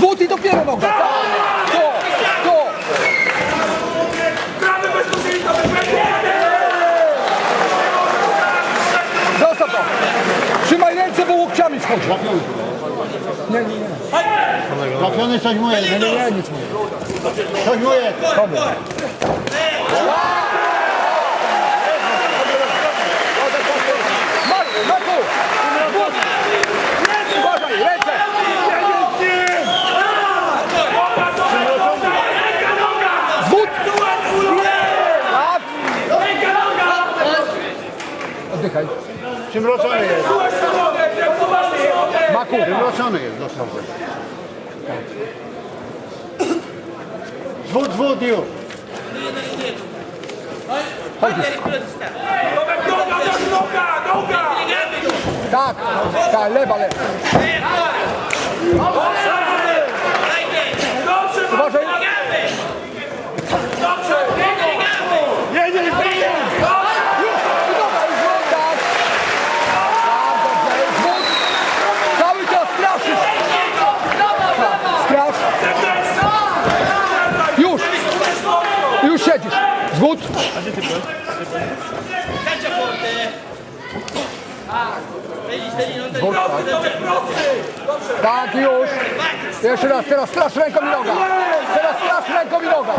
Złoty dopiero noga! Tak! To! To! Zostaw to! Trzymaj ręce, bo łokciami wchodzi! Powiedz coś mu jest. Nie, nie, nie, nic mu. Coś mu jest. Oddychaj. Przymroczony jest. Maku! Przymroczony jest dosłownie. Zwód, zwód już. Tak! Tak, lewa, lewa. Uważaj! Dobra, już zwód, tak! Tak, dobrze. Zwód! Cały czas straszysz! Tak, Strasz! Już! Już siedzisz! Zwód! Zwód, tak. Tak, już! Jeszcze raz, teraz strasz ręką i noga! Teraz strasz ręką i noga!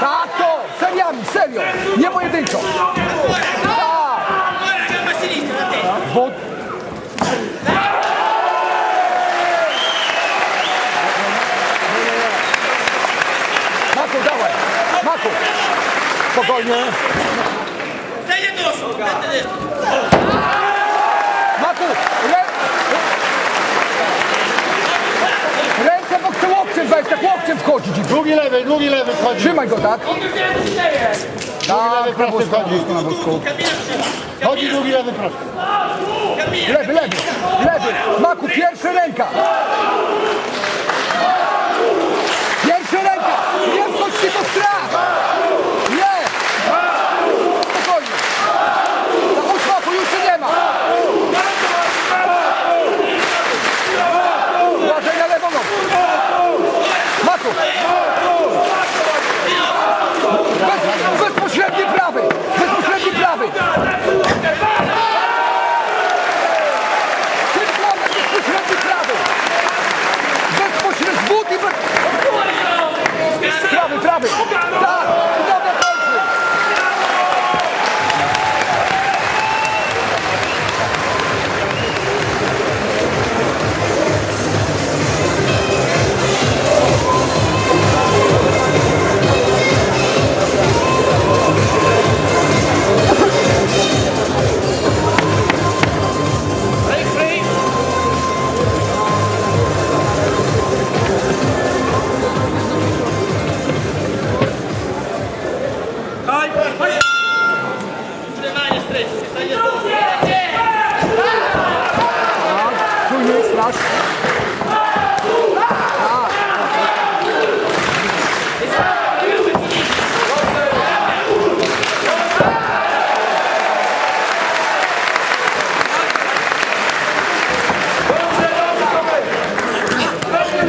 Tak, to! Seriami, serio! Nie pojedynczo! Tak! Zwód! Maku, dawaj! Maku! Spokojnie! Maku! Rę... Ręce, bo chcę łokciem wejść, tak łokciem wchodzić. Drugi lewy, drugi lewy wchodzi. Trzymaj go, tak? Tak, lewy na prosty bosko, na wchodzi. na. Chodzi drugi lewy prosty. Lewy, lewy, lewy. Maku, pierwsza ręka. Czujny,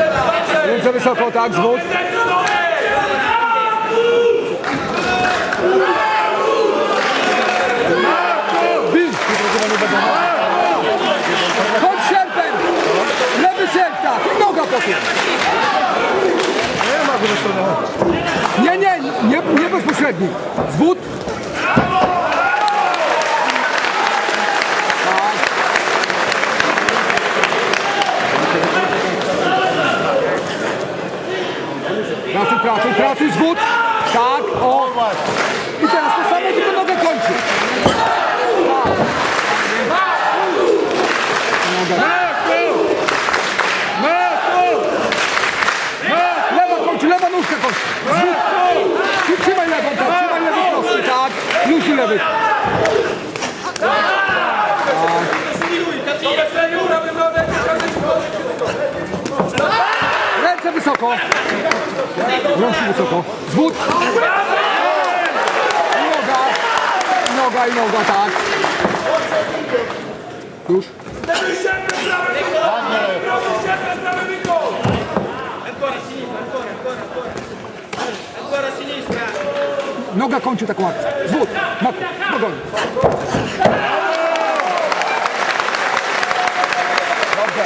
straż. Ręce wysoko, tak, zwód. Bij! Chodź sierpem! Lewy sierp, tak! I noga potem! Nie, nie, nie, nie bezpośredni. Zwód. Pracuj, pracuj, pracuj, zwód. Tak, o. I teraz to samo, tylko nogę kończy. Lewa kończy, lewa nóżka kończy. Zwód. Trzymaj lewą, tak, trzymaj lewą prosty, tak. Już i lewy. Ręce wysoko. Rączki wysoko. Zwód. Noga. Noga, i noga, tak. Już. Noga kończy taką akcję. Zwód, spokojnie. Dobrze.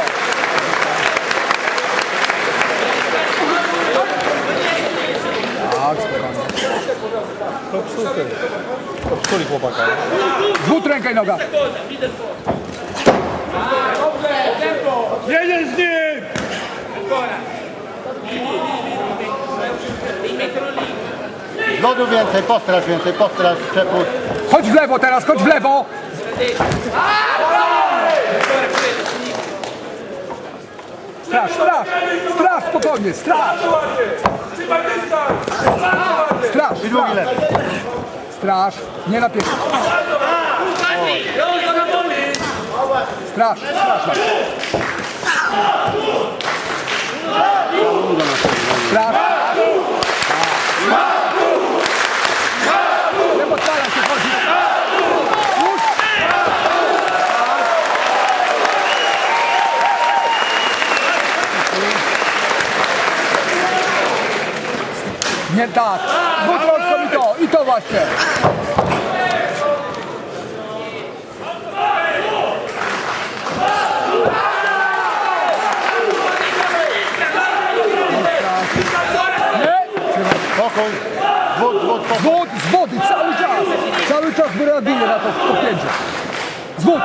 Tak, spokojnie. To psuli chłopaka. Zwód, ręka i noga. Jedziesz z nim! Z lodu więcej, postrasz więcej, postrasz, przepód. Chodź w lewo teraz, chodź w lewo. Straż, straż, straż, spokojnie, straż. Straż, I drugi straż, lewy. straż, nie na pierwszy. Straż, straż. Straż. Nie tak. Dwukrotko i to, i to właśnie. Nie? Spokój. Zwód, zwód, spokój. Zwód, z wody, cały czas. Cały czas reaguje na to podpięcie. Zwód.